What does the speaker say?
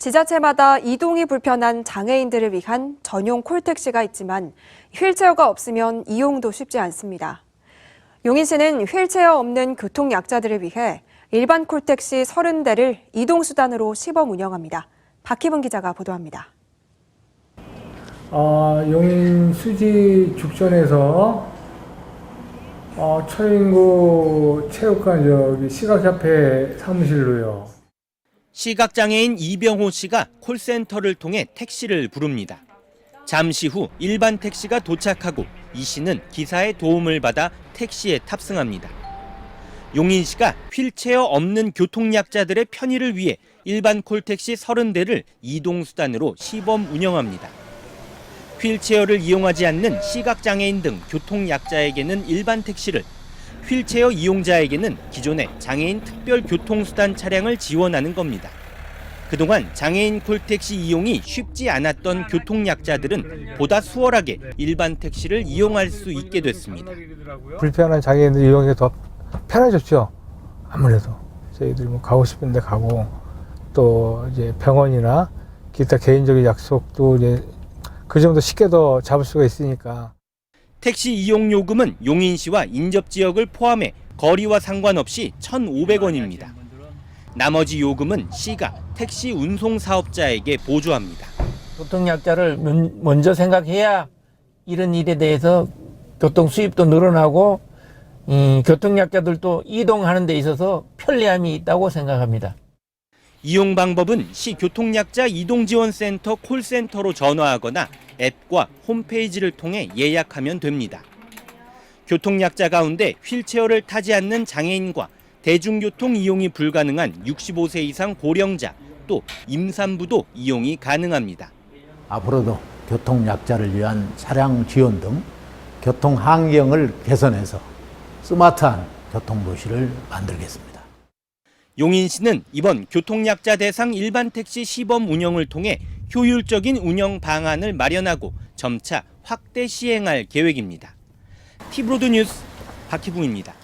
지자체마다 이동이 불편한 장애인들을 위한 전용 콜택시가 있지만 휠체어가 없으면 이용도 쉽지 않습니다. 용인시는 휠체어 없는 교통약자들을 위해 일반 콜택시 30대를 이동수단으로 시범 운영합니다. 박희분 기자가 보도합니다. 어, 용인 수지 죽전에서 어, 초인구 체육관 저기 시각협회 사무실로요. 시각장애인 이병호 씨가 콜센터를 통해 택시를 부릅니다. 잠시 후 일반 택시가 도착하고 이 씨는 기사의 도움을 받아 택시에 탑승합니다. 용인 씨가 휠체어 없는 교통약자들의 편의를 위해 일반 콜택시 30대를 이동수단으로 시범 운영합니다. 휠체어를 이용하지 않는 시각장애인 등 교통약자에게는 일반 택시를, 휠체어 이용자에게는 기존의 장애인 특별 교통수단 차량을 지원하는 겁니다. 그동안 장애인 콜택시 이용이 쉽지 않았던 교통약자들은 보다 수월하게 일반 택시를 이용할 수 있게 됐습니다. 불편한 장애인들 이용이 더 편해졌죠. 아무래도 저희들이 뭐 가고 싶은데 가고 또 이제 병원이나 기타 개인적인 약속도 이제 그 정도 쉽게 더 잡을 수가 있으니까. 택시 이용 요금은 용인시와 인접 지역을 포함해 거리와 상관없이 1,500원입니다. 나머지 요금은 시가 택시 운송 사업자에게 보조합니다. 교통약자를 먼- 먼저 생각해야 이런 일에 대해서 교통 수입도 늘어나고 음, 교통약자들도 이동하는 데 있어서 편리함이 있다고 생각합니다. 이용 방법은 시 교통약자 이동지원센터 콜센터로 전화하거나 앱과 홈페이지를 통해 예약하면 됩니다. 교통약자 가운데 휠체어를 타지 않는 장애인과 대중교통 이용이 불가능한 65세 이상 고령자 또 임산부도 이용이 가능합니다. 앞으로도 교통약자를 위한 차량 지원 등 교통 환경을 개선해서 스마트한 교통도시를 만들겠습니다. 용인시는 이번 교통약자 대상 일반 택시 시범 운영을 통해 효율적인 운영 방안을 마련하고 점차 확대 시행할 계획입니다. 티브로드 뉴스 박희붕입니다.